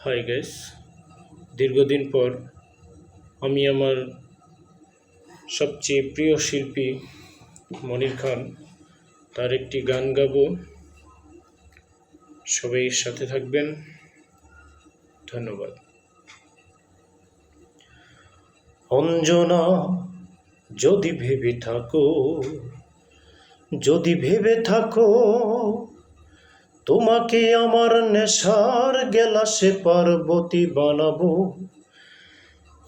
Hi guys দীর্ঘদিন পর আমি আমার সবচেয়ে প্রিয় শিল্পী মনির খান, তার একটি গান গাবো। সবাই সাথে থাকবেন। ধন্যবাদ। অঞ্জনা, যদি ভেবে থাকো, যদি ভেবে থাকো তোমাকে আমার নেশার গেলাসে পার্বতী বানাবো।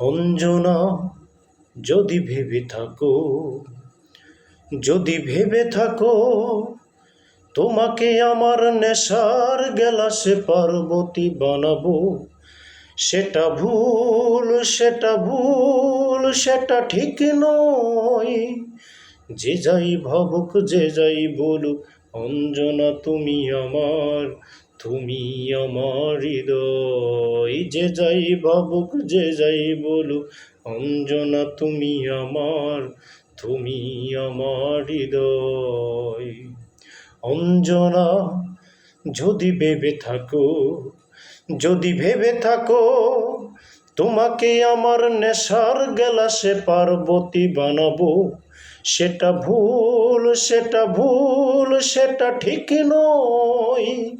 অঞ্জনা, যদি ভেবে থাকো, যদি ভেবে থাকো, তোমাকে আমার নেশার গেলাসে পার্বতী বানাবো। সেটা ভুল সেটা ভুল, সেটা ঠিক নয়। যে যাই ভাবুক, যে যাই বলুক অঞ্জনা, তুমি আমার তুমি আমার হৃদয়। যে যাই ভাবুক, যে যাই বলুক, অঞ্জনা, তুমি আমার তুমি আমার হৃদয়। অঞ্জনা, যদি ভেবে থাকো, যদি ভেবে থাকো, তোমাকে আমার নেশার গেলাসে পার্বতী বানাবো। সেটা ভুল সেটা ভুল, সেটা ঠিক নয়।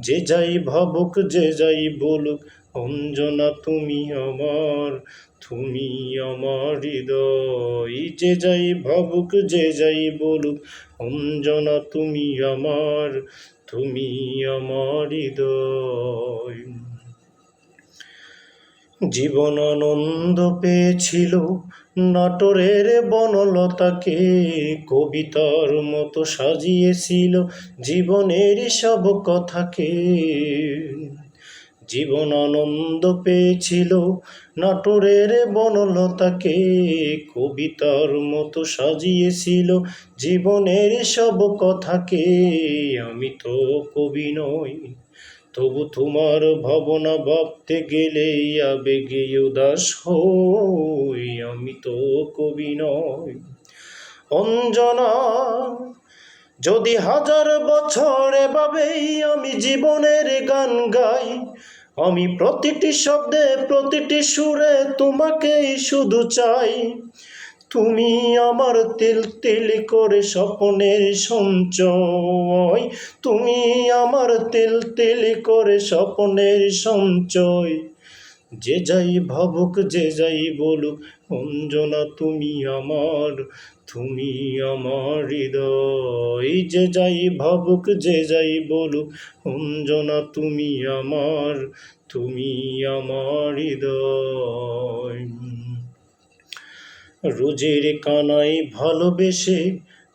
যে যাই ভাবুক, যে যাই বলুক, অঞ্জনা তুমি আমার তুমি আমার হৃদয়। যে যাই ভাবুক, যে যাই বলুক, অঞ্জনা তুমি আমার তুমি আমার হৃদয়। জীবন আনন্দ পেয়েছিল নাটোরের বনলতাকে। কবিতার মতো সাজিয়েছিল জীবনের সব কথাকে। জীবন আনন্দ পেয়েছিল নাটোরের বনলতাকে। কবিতার মতো সাজিয়েছিল জীবনের সব কথাকে। আমি তো কবি নই। তবু তোমার ভাবনা ভাবতে গেলে আবেগে উদাস হই। আমি তো কবি নই। অঞ্জনা, যদি হাজার বছর এভাবেই আমি জীবনের গান গাই, আমি প্রতিটি শব্দে, প্রতিটি সুরে তোমাকেই শুধু চাই। তুমি আমার তেল তেল করে স্বপ্নের সঞ্চয় তুমি আমার তেল তেল করে স্বপ্নের সঞ্চয় যে যাই ভাবুক, যে যাই বলুক অঞ্জনা তুমি আমার তুমি আমার হৃদয়। যে যাই ভাবুক, যে যাই বলুক অঞ্জনা তুমি আমার তুমি আমার হৃদয়। রোজের কানাই ভালোবেসে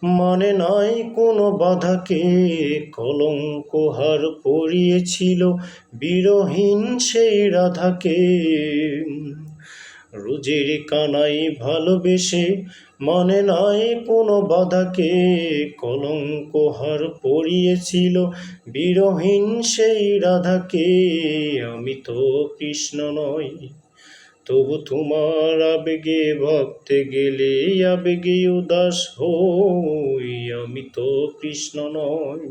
মানে নাই কোনো বাধাকে, কলঙ্ক হার পড়িয়েছিল বিরহীন সেই রাধাকে। রোজের কানাই ভালোবেসে মানে নাই কোনো বাধাকে, কলঙ্ক হার পড়িয়েছিল বিরহীন সেই রাধাকে। আমি তো কৃষ্ণ নই। তবু তোমার আবেগে ভক্তে গেলে আবেগে উদাস হই। আমি তো কৃষ্ণ নয়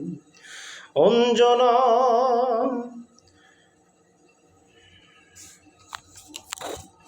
অঞ্জনা